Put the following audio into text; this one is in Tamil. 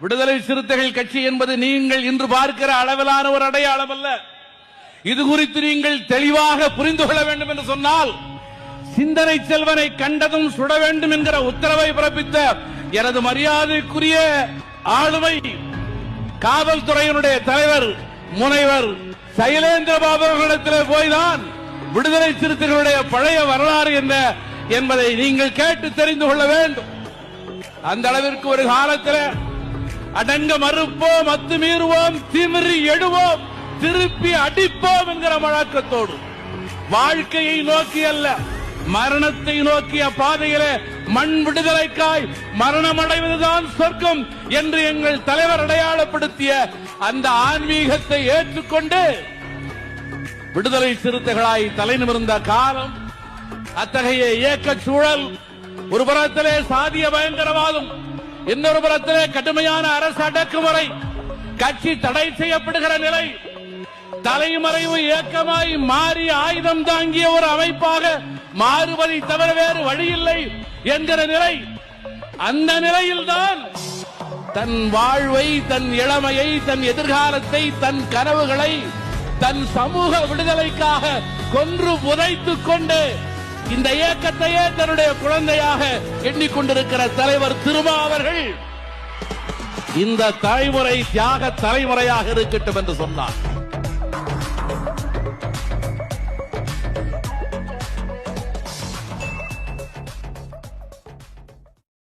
விடுதலை சிறுத்தைகள் கட்சி என்பது நீங்கள் இன்று பார்க்கிற அளவிலான ஒரு அடையாளம் அல்ல. இது குறித்து நீங்கள் தெளிவாக புரிந்து கொள்ள வேண்டும் என்று சொன்னால் சிந்தனை செல்வனை கண்டதும் சுட வேண்டும் என்கிற உத்தரவை பிறப்பித்த எனது மரியாதைக்குரிய ஆளுமை காவல்துறையினுடைய தலைவர் முனைவர் சைலேந்திரபாபு அவர்களிடத்தில் போய்தான் விடுதலை சிறுத்தைகளுடைய பழைய வரலாறு என்ன என்பதை நீங்கள் கேட்டு தெரிந்து கொள்ள வேண்டும். அந்த அளவிற்கு ஒரு காலத்தில் அடங்க மறுப்போம் அத்துமீறுவோம் திமிரி எடுவோம் திருப்பி அடிப்போம் என்கிற வழக்கத்தோடு. வாழ்க்கையை நோக்கி அல்ல மரணத்தை நோக்கிய பாதையிலே மண் விடுதலைக்காய் மரணம் அடைவதுதான் சொர்க்கம் என்று எங்கள் தலைவர் அடையாளப்படுத்திய அந்த ஆன்மீகத்தை ஏற்றுக்கொண்டு விடுதலை சிறுத்தைகளாய் தலை நிமிர்ந்த காலம் அத்தகைய இயக்க சூழல் ஒரு புறத்திலே சாதிய பயங்கரவாதம் இன்னொரு புறத்திலே கடுமையான அரசு அடக்குமுறை. கட்சி தடை செய்யப்படுகிற நிலை. தலைமறைவு இயக்கமாய் மாறி ஆயுதம் தாங்கிய ஒரு அமைப்பாக மாறுவதை தவிர வேறு வழியில்லை என்கிற நிலை. அந்த நிலையில்தான் தன் வாழ்வை தன் இளமையை தன் எதிர்காலத்தை தன் கனவுகளை தன் சமூக விடுதலைக்காக கொன்று புதைத்துக் கொண்டு இந்த இயக்கத்தையே தன்னுடைய குழந்தையாக எண்ணிக்கொண்டிருக்கிற தலைவர் திருமா அவர்கள் இந்த தலைமுறை தியாக தலைமுறையாக இருக்கட்டும் என்று சொன்னார்.